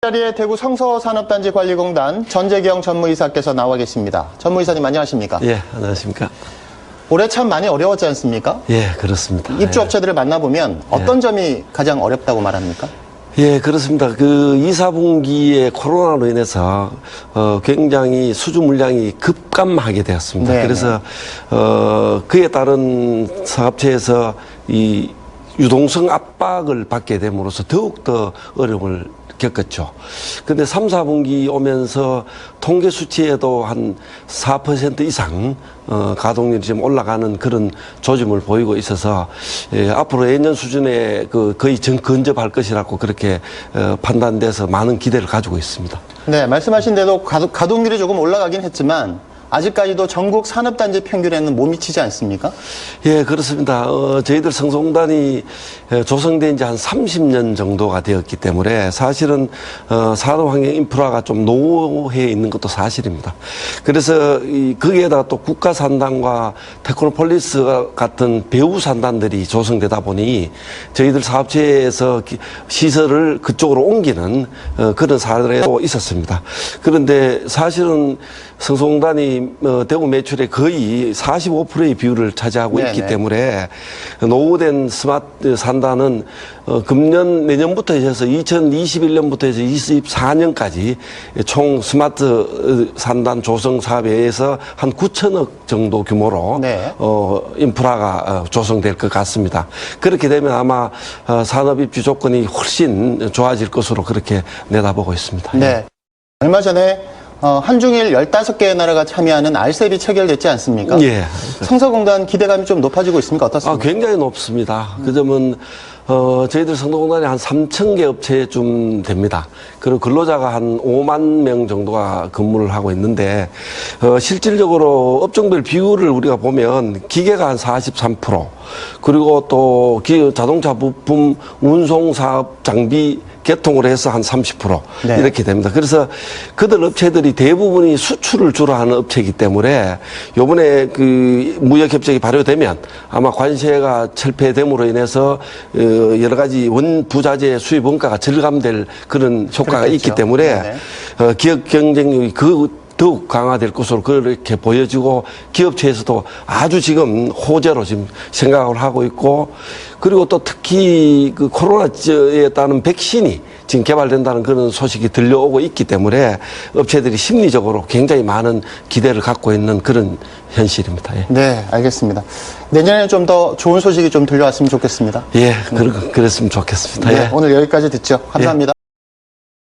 자리에 대구 성서산업단지 관리공단 전재경 전무이사께서 나와 계십니다. 전무이사님 안녕하십니까? 예, 안녕하십니까. 올해 참 많이 어려웠지 않습니까? 예, 그렇습니다. 입주업체들을 만나보면 어떤 점이 가장 어렵다고 말합니까? 예, 그렇습니다. 그 2, 4분기에 코로나로 인해서 어, 굉장히 수주 물량이 급감하게 되었습니다. 네, 그래서 어, 그에 따른 사업체에서 이 유동성 압박을 받게 됨으로써 더욱더 어려움을 겪었죠. 근데 3, 4분기 오면서 통계 수치에도 한 4% 이상 어, 가동률이 지금 올라가는 그런 조짐을 보이고 있어서 예, 앞으로 예년 수준에 그 거의 전 근접할 것이라고 그렇게 어, 판단돼서 많은 기대를 가지고 있습니다. 네, 말씀하신 대로 가동, 가동률이 조금 올라가긴 했지만 아직까지도 전국 산업단지 평균에는 못 미치지 않습니까? 예, 그렇습니다. 어, 저희들 성송단이 에, 조성된 지 한 30년 정도가 되었기 때문에 사실은 어, 산업 환경 인프라가 좀 노후해 있는 것도 사실입니다. 그래서 이, 거기에다가 또 국가 산단과 테크노폴리스 같은 배후 산단들이 조성되다 보니 저희들 사업체에서 기- 시설을 그쪽으로 옮기는 어, 그런 사례도 있었습니다. 그런데 사실은 성송단이 어, 대구 매출의 거의 45%의 비율을 차지하고 있기 네네. 때문에 노후된 스마트 산단은 어, 금년 내년부터 해서 2021년부터 해서 24년까지 총 스마트 어, 산단 조성 사업에 의해서 한 9천억 정도 규모로 네. 어, 인프라가 어, 조성될 것 같습니다. 그렇게 되면 아마 어, 산업 입주 조건이 훨씬 좋아질 것으로 그렇게 내다보고 있습니다. 네. 얼마 전에 어, 한중일 15개의 나라가 참여하는 알셉이 체결됐지 않습니까? 예. 성서공단 기대감이 좀 높아지고 있습니까? 아, 어떻습니까? 굉장히 높습니다. 그 점은, 어, 저희들 성동공단이 한 3천 개 업체쯤 됩니다. 그리고 근로자가 한 5만 명 정도가 근무를 하고 있는데, 어, 실질적으로 업종별 비율을 우리가 보면 기계가 한 43%, 그리고 또 기, 자동차 부품 운송 사업 장비 개통을 해서 한 30% 네. 이렇게 됩니다. 그래서 그들 업체들이 대부분이 수출을 주로 하는 업체이기 때문에 요번에 그 무역 협정이 발효되면 아마 관세가 철폐됨으로 인해서 어, 여러 가지 원 부자재 수입 원가가 절감될 그런 효과가 그렇겠죠. 있기 때문에 네네. 어, 기업 경쟁력이 그 더욱 강화될 것으로 그렇게 보여지고 기업체에서도 아주 지금 호재로 지금 생각을 하고 있고 그리고 또 특히 그 코로나에 따른 백신이 지금 개발된다는 그런 소식이 들려오고 있기 때문에 업체들이 심리적으로 굉장히 많은 기대를 갖고 있는 그런 현실입니다. 예. 네, 알겠습니다. 내년에는 좀더 좋은 소식이 좀 들려왔으면 좋겠습니다. 예, 그렇, 그랬으면 좋겠습니다. 네, 예. 오늘 여기까지 듣죠. 감사합니다.